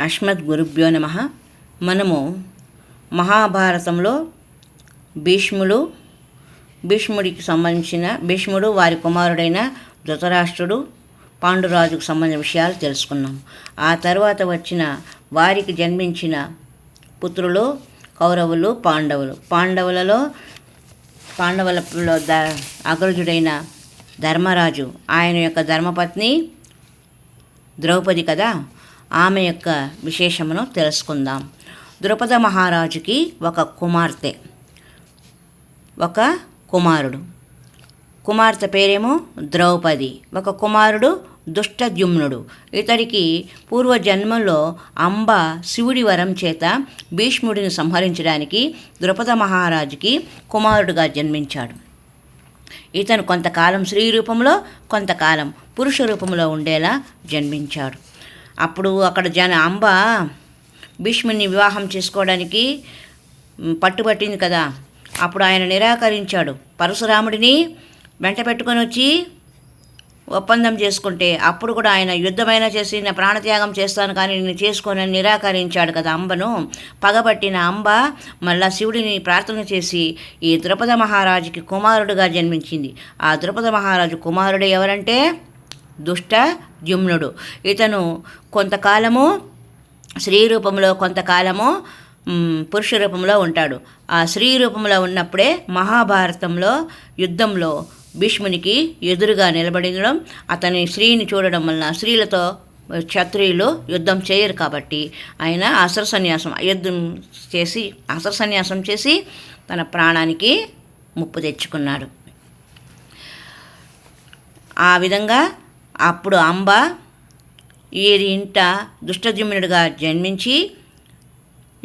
అస్మద్ గురుభ్యో నమ. మనము మహాభారతంలో భీష్ముడు భీష్ముడికి సంబంధించిన భీష్ముడు వారి కుమారుడైన ధృతరాష్ట్రుడు పాండురాజుకు సంబంధించిన విషయాలు తెలుసుకున్నాం. ఆ తర్వాత వచ్చిన వారికి జన్మించిన పుత్రులు కౌరవులు పాండవులు. పాండవులలో పాండవులలో ద అగ్రజుడైన ధర్మరాజు. ఆయన యొక్క ధర్మపత్ని ద్రౌపది కదా? ఆమె యొక్క విశేషమును తెలుసుకుందాం. ద్రుపద మహారాజుకి ఒక కుమార్తె. ఒక కుమారుడు. కుమార్తె పేరేమో ద్రౌపది. ఒక కుమారుడు దుష్టద్యుమ్నుడు ఇతడికి పూర్వజన్మలో అంబ శివుడి వరం చేత భీష్ముడిని సంహరించడానికి ద్రుపద మహారాజుకి కుమారుడుగా జన్మించాడు. ఇతను కొంతకాలం స్త్రీ రూపంలో కొంతకాలం పురుష రూపంలో ఉండేలా జన్మించాడు. అప్పుడు అక్కడ జన అంబ భీష్ముని వివాహం చేసుకోవడానికి పట్టుబట్టింది కదా. అప్పుడు ఆయన నిరాకరించాడు. పరశురాముడిని వెంట పెట్టుకొని వచ్చి ఒప్పందం చేసుకుంటే అప్పుడు కూడా ఆయన యుద్ధమైనా చేసి నా ప్రాణత్యాగం చేస్తాను కానీ నేను చేసుకొని నిరాకరించాడు కదా అంబను. పగబట్టిన అంబ మళ్ళా శివుడిని ప్రార్థన చేసి ఈ ద్రుపద మహారాజుకి కుమారుడుగా జన్మించింది. ఆ ద్రుపద మహారాజు కుమారుడు ఎవరంటే దుష్ట జుమ్నుడు ఇతను కొంతకాలము స్త్రీ రూపంలో కొంతకాలము పురుష రూపంలో ఉంటాడు. ఆ స్త్రీ రూపంలో ఉన్నప్పుడే మహాభారతంలో యుద్ధంలో భీష్మునికి ఎదురుగా నిలబడడం అతని స్త్రీని చూడడం వలన స్త్రీలతో క్షత్రియులు యుద్ధం చేయరు కాబట్టి ఆయన అసర సన్యాసం యుద్ధం చేసి అసర సన్యాసం చేసి తన ప్రాణానికి ముప్పు తెచ్చుకున్నాడు. ఆ విధంగా అప్పుడు అంబ వీరి ఇంట దుష్టజుమ్నుడిగా జన్మించి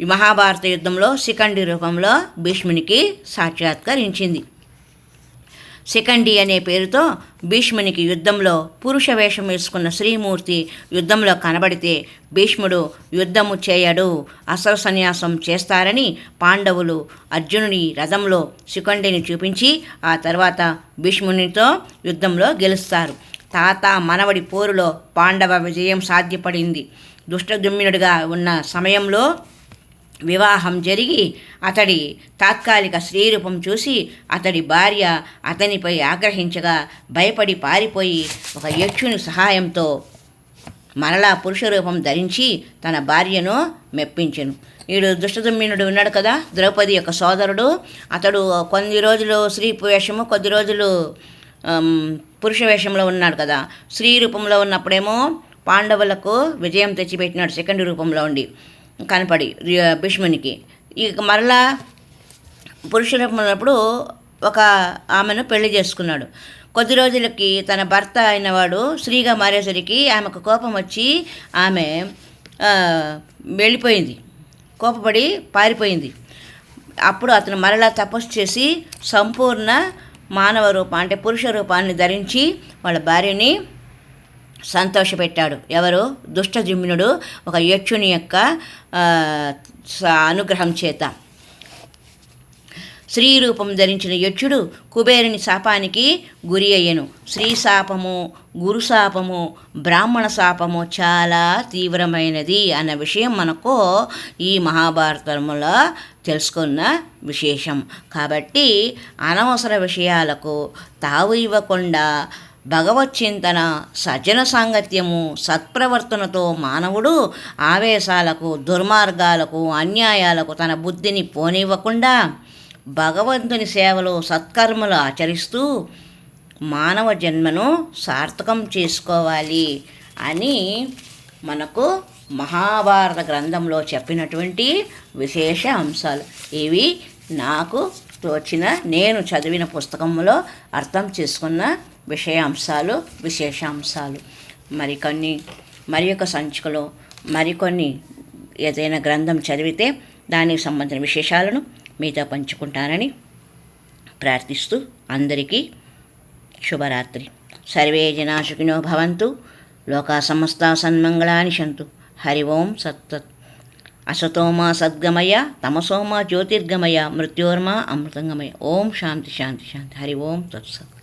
ఈ మహాభారత యుద్ధంలో శిఖండి రూపంలో భీష్మునికి సాక్షాత్కరించింది. శిఖండి అనే పేరుతో భీష్మునికి యుద్ధంలో పురుష వేషం వేసుకున్న శ్రీమూర్తి యుద్ధంలో కనబడితే భీష్ముడు యుద్ధము చేయడు అసలు సన్యాసం చేస్తారని పాండవులు అర్జునుని రథంలో శిఖండిని చూపించి ఆ తర్వాత భీష్మునితో యుద్ధంలో గెలుస్తారు. తాత మనవడి పోరులో పాండవ విజయం సాధ్యపడింది. దుష్టదుమ్మినుడిగా ఉన్న సమయంలో వివాహం జరిగి అతడి తాత్కాలిక స్త్రీరూపం చూసి అతడి భార్య అతనిపై ఆగ్రహించగా భయపడి పారిపోయి ఒక యక్షుని సహాయంతో మరలా పురుష రూపం ధరించి తన భార్యను మెప్పించెను. వీడు దుష్టదుమ్మినుడు ఉన్నాడు కదా ద్రౌపది యొక్క సోదరుడు. అతడు కొన్ని రోజులు స్త్రీ వేషము కొద్ది రోజులు పురుష వేషంలో ఉన్నాడు కదా. స్త్రీ రూపంలో ఉన్నప్పుడేమో పాండవులకు విజయం తెచ్చిపెట్టినాడు సెకండ్ రూపంలో ఉండి కనపడి భీష్మునికి. ఇక మరలా పురుష రూపంలో ఉన్నప్పుడు ఒక ఆమెను పెళ్ళి చేసుకున్నాడు. కొద్ది రోజులకి తన భర్త అయినవాడు స్త్రీగా మారేసరికి ఆమెకు కోపం వచ్చి ఆమె వెళ్ళిపోయింది. కోపపడి పారిపోయింది. అప్పుడు అతను మరలా తపస్సు చేసి సంపూర్ణ మానవ రూపం అంటే పురుష రూపాన్ని ధరించి వాళ్ళ భార్యని సంతోషపెట్టాడు. ఎవరు? దుష్టజిమ్నుడు ఒక యక్షుని యొక్క స- అనుగ్రహం చేత. స్త్రీ రూపం ధరించిన యక్షుడు కుబేరుని శాపానికి గురి అయ్యను. స్త్రీ శాపము గురు శాపము బ్రాహ్మణ శాపము చాలా తీవ్రమైనది అన్న విషయం మనకు ఈ మహాభారతంలో తెలుసుకున్న విశేషం. కాబట్టి అనవసర విషయాలకు తావు ఇవ్వకుండా భగవత్ చింతన సజ్జన సాంగత్యము సత్ప్రవర్తనతో మానవుడు ఆవేశాలకు దుర్మార్గాలకు అన్యాయాలకు తన బుద్ధిని పోనివ్వకుండా భగవంతుని సేవలో సత్కర్మలు ఆచరిస్తూ మానవ జన్మను సార్థకం చేసుకోవాలి అని మనకు మహాభారత గ్రంథంలో చెప్పినటువంటి విశేష అంశాలు. ఇవి నాకు తోచిన నేను చదివిన పుస్తకంలో అర్థం చేసుకున్న విషయాంశాలు విశేషాంశాలు. మరికొన్ని మరి యొక్క సంచికలో మరికొన్ని ఏదైనా గ్రంథం చదివితే దానికి సంబంధించిన విశేషాలను మీతో పంచుకుంటానని ప్రార్థిస్తూ అందరికీ శుభరాత్రి. సర్వే జనాశుకినో భవంతు. లోకా సమస్త సన్మంగళాని సంతు హరి ఓం సత్తత్. అసతోమా సద్గమయ తమసోమా జ్యోతిర్గమయ మృత్యోర్మా అమృతంగమయ. ఓం శాంతి శాంతి శాంతి. హరి ఓం తత్సత్.